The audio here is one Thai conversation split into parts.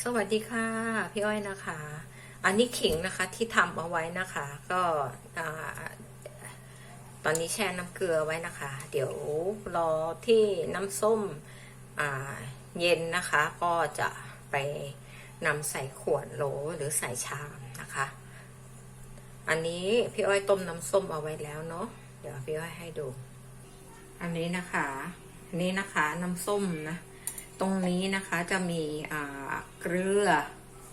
สวัสดีค่ะ พี่อ้อยนะคะ อันนี้ขิงนะคะที่ทำเอาไว้นะคะ ก็ตอนนี้แช่น้ำเกลือไว้นะคะ เดี๋ยวรอที่น้ำส้มเย็นนะคะ ก็จะไปนำใส่ขวดโหลหรือใส่ชามนะคะ อันนี้พี่อ้อยต้มน้ำส้มเอาไว้แล้วเนาะเดี๋ยวพี่อ้อยให้ดู อันนี้นะคะ อันนี้นะคะน้ำส้มนะ ตรงนี้นะคะจะมีเกลือ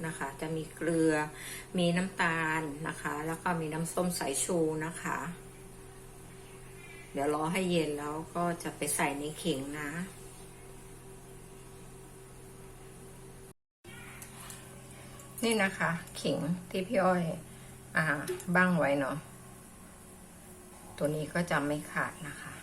นะคะ จะมีเกลือ มีน้ำตาลนะคะ แล้วก็มีน้ำส้มสายชูนะคะ เดี๋ยวรอให้เย็นแล้วก็จะไปใส่ในเข่งนะ นี่นะคะเข่งที่พี่อ้อยอ่าบ้างไว้เนาะตัวนี้ก็จะไม่ขาดนะคะ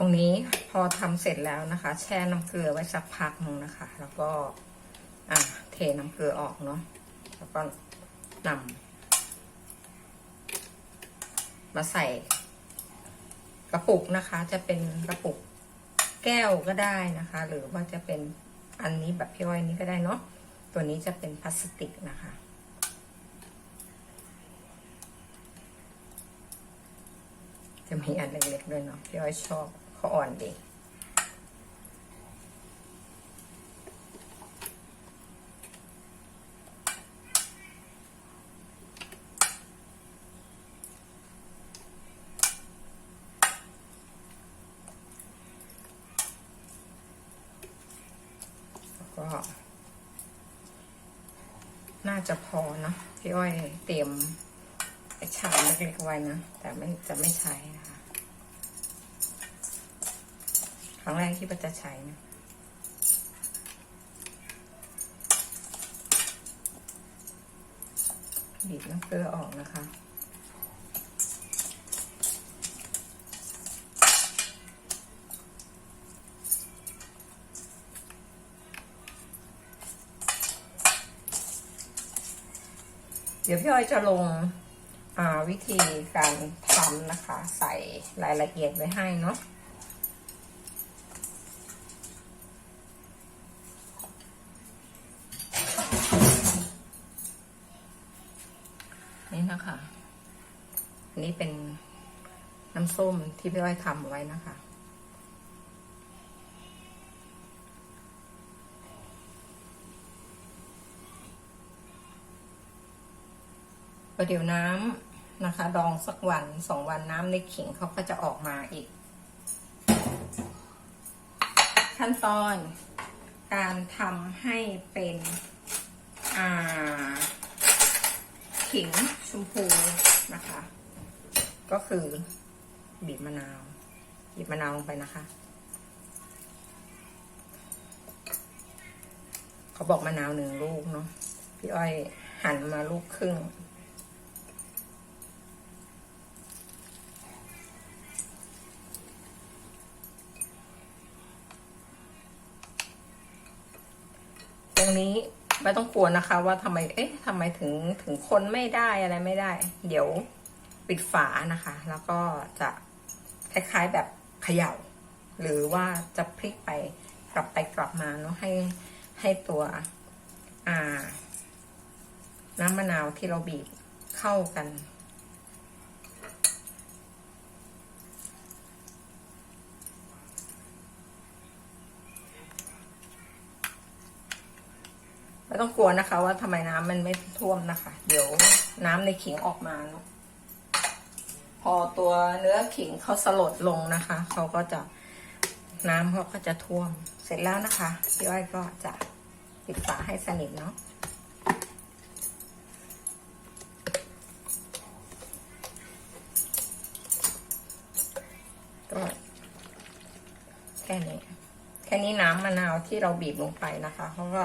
ตรงนี้พอทำเสร็จแล้วนะคะ แช่น้ำเกลือไว้สักพักหนึงนะคะ แล้วก็อะเทน้ำเกลือออกเนาะแล้วก็นำมาใส่กระปุกนะคะ จะเป็นกระปุกแก้วก็ได้นะคะ หรือว่าจะเป็นอันนี้แบบพี่อ้อยนี้ก็ได้เนาะตัวนี้จะเป็นพลาสติกนะคะจะมีอันเล็กๆด้วยเนาะพี่อ้อยชอบ เขาอ่อนดีก็ น่าจะพอเนะพี่อ้อยเตรียมไอ้ชามเล็กๆไว้นะ แต่ไม่จะไม่ใช้นะคะ รั้งแรกที่ปาจะใช้นะบีบน้ำเกลือออกนะคะเดี๋ยวพี่อ้อยจะลงวิธีการทำนะคะ ใส่รายละเอียดไว้ให้เนาะ นี่นะคะ อันนี้เป็นน้ำส้มที่พี่อ้อยทำไว้นะคะ ประเดี๋ยวน้ำนะคะ ดองสักวันสองวันน้ำในขิงเขาก็จะออกมาอีก ขั้นตอนการทำให้เป็น อ่า ขิงชมพูนะคะ ก็คือบีบมะนาวบีบมะนาวลงไปนะคะ เขาบอกมะนาวหนึ่งลูกเนาะพี่อ้อยหั่นมาลูกครึ่งตรงนี้ ไม่ต้องกลัวนะคะ ว่าทำไม เอ๊ะทำไมถึงถึงคนไม่ได้อะไรไม่ได้ เดี๋ยวปิดฝานะคะ แล้วก็จะคล้ายๆแบบเขย่า หรือว่าจะพลิกไปกลับไปกลับมาเนาะให้ให้ตัวอ่าน้ำมะนาวที่เราบีบเข้ากัน ไม่ต้องกลัวนะคะ ว่าทำไมน้ำมันไม่ท่วมนะคะ เดี๋ยวน้ำในขิงออกมาเนาะพอตัวเนื้อขิงเขาสลดลงนะคะเขาก็จะน้ำเขาก็จะท่วมเสร็จแล้วนะคะพี่อ้อยก็จะปิดฝาให้สนิทเนาะก็แค่นี้ แค่นี้น้ำมะนาวที่เราบีบลงไปนะคะเขาก็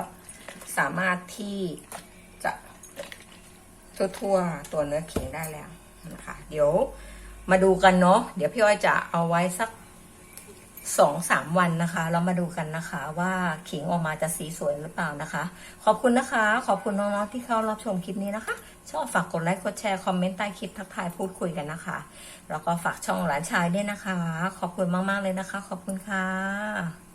สามารถที่จะทั่วๆตัวเนื้อขิงได้แล้วนะคะ เดี๋ยวมาดูกันเนาะเดี๋ยวพี่อ้อยจะเอาไว้สักสองสามวันนะคะเรามาดูกันนะคะ ว่าขิงออกมาจะสีสวยหรือเปล่านะคะ ขอบคุณนะคะ ขอบคุณน้องๆที่เข้ารับชมคลิปนี้นะคะ ชอบฝากกดไลค์กดแชร์คอมเมนต์ใต้คลิปทักทายพูดคุยกันนะคะ แล้วก็ฝากช่องหลานชายด้วยนะคะ ขอบคุณมากๆเลยนะคะ ขอบคุณค่ะ